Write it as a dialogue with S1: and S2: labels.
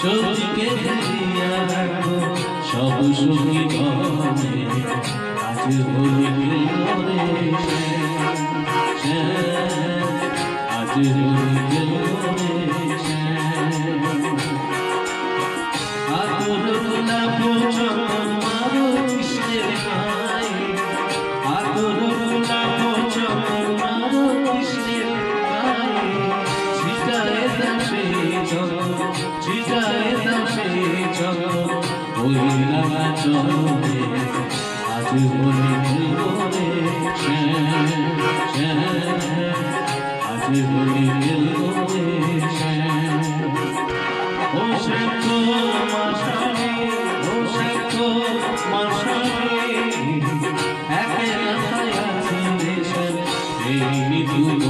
S1: চোখকে দিয়া রাখো সব সুখী ঘরে। আজ হলি রে আজ হলি রে কইলা চলে আজ মনে জীবনে আজ মনে জীবনে ও সত্য মাসারে ও সত্য মাসারে একে রাখায় আছে দেশের এই নিতুন